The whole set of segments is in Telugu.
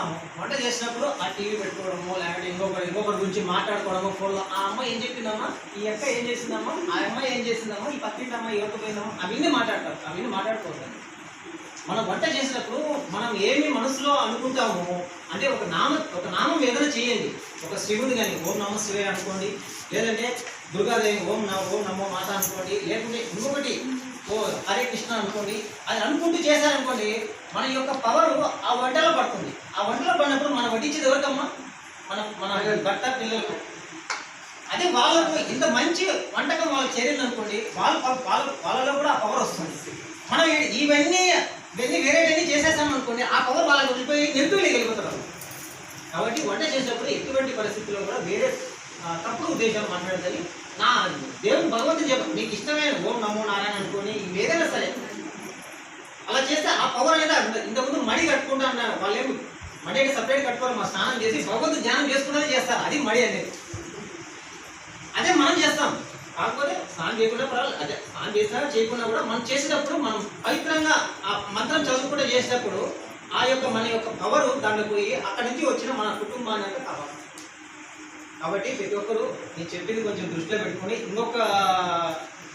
చేస్తాము. వంట చేసినప్పుడు ఆ టీవీ పెట్టుకోవడము లేకపోతే ఇంకొకరు ఇంకొకరి గురించి మాట్లాడుకోవడము ఫోన్లో ఆ అమ్మాయి ఏం చెప్పిందమ్మా? ఈ అక్క ఏం చేసిందమ్మా? ఆ అమ్మాయి ఏం చేసిందమ్మా? ఈ పక్కింటి అమ్మాయి ఎవరికి పోయిందమ్మా అవన్నీ మాట్లాడతారు. అవన్నీ మాట్లాడుకోవద్దు మనం వంట చేసినప్పుడు మనం ఏమి మనసులో అనుకుంటామో అంటే ఒక నామ ఒక నామం ఏదైనా చేయండి. ఒక శివుడు కానీ ఓం నమ శివే అనుకోండి లేదంటే దుర్గాదేవి ఓం నమ ఓం నమో మాత అనుకోండి లేకుంటే ఇంకొకటి ఓ హరే కృష్ణ అనుకోండి. అది అనుకుంటూ చేశారనుకోండి మన యొక్క పవర్ ఆ వంటలో పడుతుంది. ఆ వంటలో పడినప్పుడు మనం వడ్డించేది ఎవరికమ్మా? మన మన భర్త పిల్లలకు. అదే వాళ్ళకు ఇంత మంచి వంటకం వాళ్ళకి చేరింది అనుకోండి వాళ్ళ వాళ్ళ వాళ్ళలో కూడా ఆ పవర్ వస్తుంది. మనం ఇవన్నీ ఇవన్నీ వేరేవన్నీ చేసేసాం అనుకోండి ఆ పవర్ వాళ్ళకి వెళ్ళిపోయి నెగిటివ్ వెళ్ళిపోతారు. కాబట్టి వంట చేసేటప్పుడు ఎటువంటి పరిస్థితుల్లో కూడా వేరే తప్పుడు ఉద్దేశాలు మాట్లాడదని నా దేవుడు భగవంతుడు చెప్పండి మీకు ఇష్టమైన ఓం నమో నారాయణ అనుకోని ఏదైనా సరే. అలా చేస్తే ఆ పవర్ అనేది ఇంతకుముందు మడి కట్టుకుంటా అన్నారు. వాళ్ళు ఏమి? మడి అయితే సపరేట్ కట్టుకోవాలి మా స్నానం చేసి భగవంతుడు ధ్యానం చేసుకున్నది చేస్తారు. అది మడి అనేది. అదే మనం చేస్తాం. కాకపోతే స్నానం చేయకుండా పర్వాలేదు. అదే స్నానం చేసినా చేయకుండా కూడా మనం చేసేటప్పుడు మనం పవిత్రంగా ఆ మంత్రం చదువుకుంటూ చేసేటప్పుడు ఆ యొక్క మన యొక్క పవరు దాంట్లో పోయి అక్కడి నుంచి వచ్చిన మన కుటుంబాన్ని అంటే కావాలి కాబట్టి ప్రతి ఒక్కరు నేను చెప్పింది కొంచెం దృష్టిలో పెట్టుకొని ఇంకొక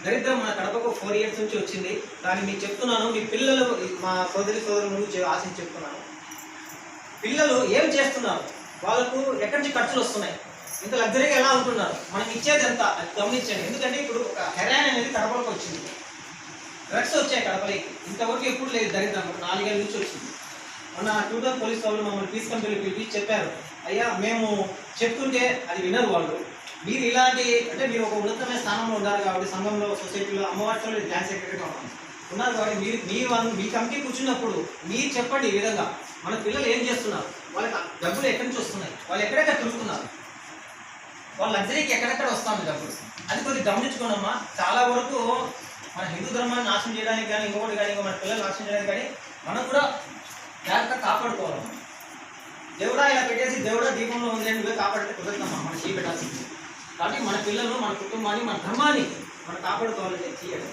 దరిద్రం మన కడపకు ఫోర్ ఇయర్స్ నుంచి వచ్చింది. దాన్ని మీకు చెప్తున్నాను. మీ పిల్లలు మా సోదరి సోదరులు ఆశించి చెప్తున్నాను. పిల్లలు ఏం చేస్తున్నారు? వాళ్ళకు ఎక్కడి నుంచి ఖర్చులు వస్తున్నాయి? ఇంత లగ్జరీగా ఎలా ఉంటున్నారు? మనం ఇచ్చేది ఎంత అది గమనించండి. ఎందుకంటే ఇప్పుడు ఒక హెరాన్ అనేది కడపలోకి వచ్చింది. డ్రగ్స్ వచ్చాయి కడపలకి. ఇంతవరకు ఎప్పుడు లేదు దరిద్రం. నాలుగేళ్ళ నుంచి వచ్చింది. మొన్న ట్యూటర్ పోలీస్ వాళ్ళు మమ్మల్ని తీసుకొని వెళ్ళి పిలిపించి చెప్పారు. అయ్యా మేము చెప్తుంటే అది వినరు వాళ్ళు. మీరు ఇలాంటి అంటే మీరు ఒక ఉన్నతమైన స్థానంలో ఉన్నారు కాబట్టి సంఘంలో సొసైటీలో అమ్మవారిలో డ్యాన్స్ సెక్రటరీగా ఉన్నారు. ఉన్నారు కాబట్టి మీరు మీ వాళ్ళు మీ కమిటీ కూర్చున్నప్పుడు మీరు చెప్పండి ఈ విధంగా. మన పిల్లలు ఏం చేస్తున్నారు? వాళ్ళకి డబ్బులు ఎక్కడి నుంచి వస్తున్నాయి? వాళ్ళు ఎక్కడెక్కడ తిరుగుతున్నారు? వాళ్ళ లగ్జరీకి ఎక్కడెక్కడ వస్తుంది డబ్బులు? అది కొద్దిగా గమనించుకోనమ్మా. చాలా వరకు మన హిందూ ధర్మాన్ని నాశనం చేయడానికి కానీ ఇంకొకటి కానీ ఇంకో మన పిల్లలు నాశనం చేయడానికి కానీ మనం కూడా కాపాడుకోవాలి. దేవుడా ఇలా పెట్టేసి దేవుడా దీపంలో ఉంది అని నువ్వే కాపాడితే కుదరదమ్మా మనం చేపెట్టాల్సింది కాబట్టి మన పిల్లలు మన కుటుంబాన్ని మన ధర్మాన్ని మనం కాపాడుకోవాలని చెప్పి చేయడం